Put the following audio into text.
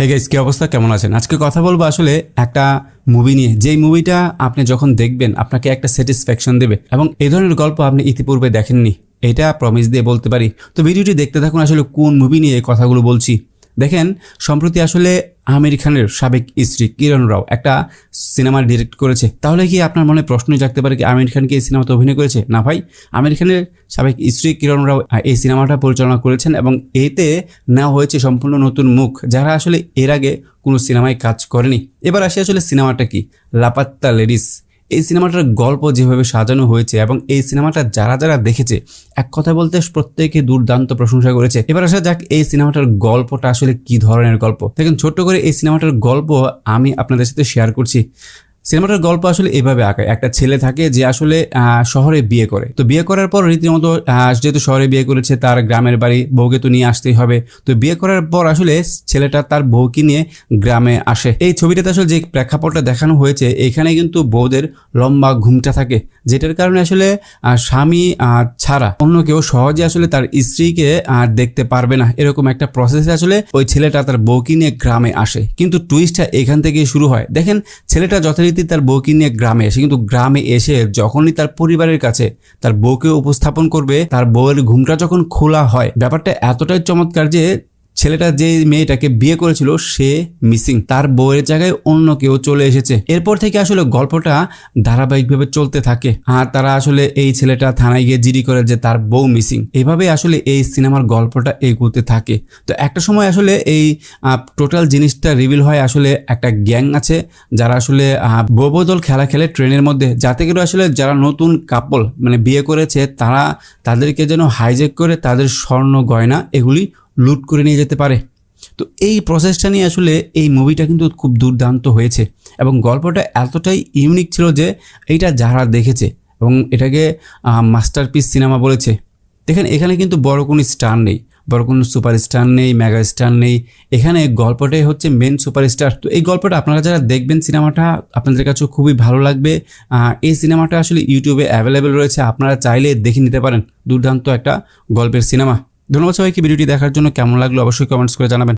Hey guys কী অবস্থা? কেমন আছেন? আজকে কথা বলব আসলে একটা মুভি নিয়ে। যেই মুভিটা আপনি যখন দেখবেন, আপনাকে একটা স্যাটিসফ্যাকশন দেবে এবং এই ধরনের গল্প আপনি ইতিপূর্বে দেখেননি। এটা প্রমিস দিয়ে বলতে পারি। তো ভিডিওটি দেখতে থাকুন আসলে কোন মুভি নিয়ে এই কথাগুলো বলছি। দেখেন, সম্প্রতি আসলে আমির খানের সাবেক স্ত্রী কিরণ রাও একটা সিনেমা ডিরেক্ট করেছে। তাহলে কি আপনার মনে প্রশ্ন জাগতে পারে কি আমির খান কি এই সিনেমাতে অভিনয় করেছে? না ভাই, আমির খানের সাবেক স্ত্রী কিরণ রাও এই সিনেমাটা পরিচালনা করেছেন এবং এতে নেওয়া হয়েছে সম্পূর্ণ নতুন মুখ, যারা আসলে এর আগে কোনো সিনেমায় কাজ করেনি। এবার আসি আসলে সিনেমাটা কি? লাপাত্তা লেডিস। এই সিনেমাটার গল্প যেভাবে সাজানো হয়েছে এবং এই সিনেমাটা যারা যারা দেখেছে, এক কথা বলতে প্রত্যেকে দুর্দান্ত প্রশংসা করেছে। এবার আসা যাক এই সিনেমাটার গল্পটা আসলে কি ধরনের গল্প। দেখেন, ছোট্ট করে এই সিনেমাটার গল্প আমি আপনাদের সাথে শেয়ার করছি। সিনেমাটার গল্প আসলে এভাবে আঁকায়। একটা ছেলে থাকে যে আসলে শহরে বিয়ে করে। তো বিয়ে করার পর রীতিমতো যেহেতু শহরে বিয়ে করেছে, তার গ্রামের বাড়ি বউকে তো নিয়ে আসতেই হবে। তো বিয়ে করার পর আসলে ছেলেটা তার বউকে নিয়ে গ্রামে আসে। এই ছবিটাতে আসলে যে প্রেক্ষাপটটা দেখানো হয়েছে, এখানে কিন্তু বউদের লম্বা ঘুমটা থাকে, যেটার কারণে আসলে স্বামী ছাড়া অন্য কেউ সহজে আসলে তার স্ত্রীকে দেখতে পারবে না। এরকম একটা প্রসেসে আসলে ওই ছেলেটা তার বউকে নিয়ে গ্রামে আসে। কিন্তু টুইস্টটা এখান থেকেই শুরু হয়। দেখেন, ছেলেটা যথারীতি তার বউকে নিয়ে গ্রামে এসে, কিন্তু গ্রামে এসে যখনই তার পরিবারের কাছে তার বউকে উপস্থাপন করবে, তার বউয়ের ঘুমটা যখন খোলা হয়, ব্যাপারটা এতটাই চমৎকার যে ছেলেটা যে মেয়েটাকে বিয়ে করেছিল, সে মিসিং তার বউয়ের জায়গায় অন্য কেউ চলে এসেছে। এরপর থেকে আসলে গল্পটা ধারাবাহিকভাবে চলতে থাকে। আর তারা আসলে এই ছেলেটা থানায় গিয়ে জিডি করে যে তার বউ মিসিং এভাবে আসলে এই সিনেমার গল্পটা এগোতে থাকে। তো একটা সময় আসলে এই টোটাল জিনিসটা রিভিল হয় আসলে একটা গ্যাং আছে, যারা আসলে বৌবদল খেলা খেলে ট্রেনের মধ্যে। যাতে করে আসলে যারা নতুন কাপল মানে বিয়ে করেছে, তারা তাদেরকে যেন হাইজেক করে তাদের স্বর্ণ গয়না, এগুলি লুট করে নিয়ে যেতে পারে। তো এই প্রসেসটা নিয়ে আসলে এই মুভিটা কিন্তু খুব দুর্দান্ত হয়েছে এবং গল্পটা এতটাই ইউনিক ছিল যে এইটা যারা দেখেছে এবং এটাকে মাস্টারপিস সিনেমা বলেছে। দেখেন, এখানে কিন্তু বড় কোনো স্টার নেই, বড় কোনো সুপারস্টার নেই মেগা স্টার নেই। এখানে গল্পটাই হচ্ছে মেন সুপারস্টার তো এই গল্পটা আপনারা যারা দেখবেন সিনেমাটা আপনাদের কাছে খুবই ভালো লাগবে। এই সিনেমাটা আসলে ইউটিউবে অ্যাভেলেবেল রয়েছে, আপনারা চাইলে দেখে নিতে পারেন। দুর্দান্ত একটা গল্পের সিনেমা ধন্যবাদ সবাইকে ভিডিওটি দেখার জন্য কেমন লাগল অবশ্যই কমেন্টস করে জানাবেন।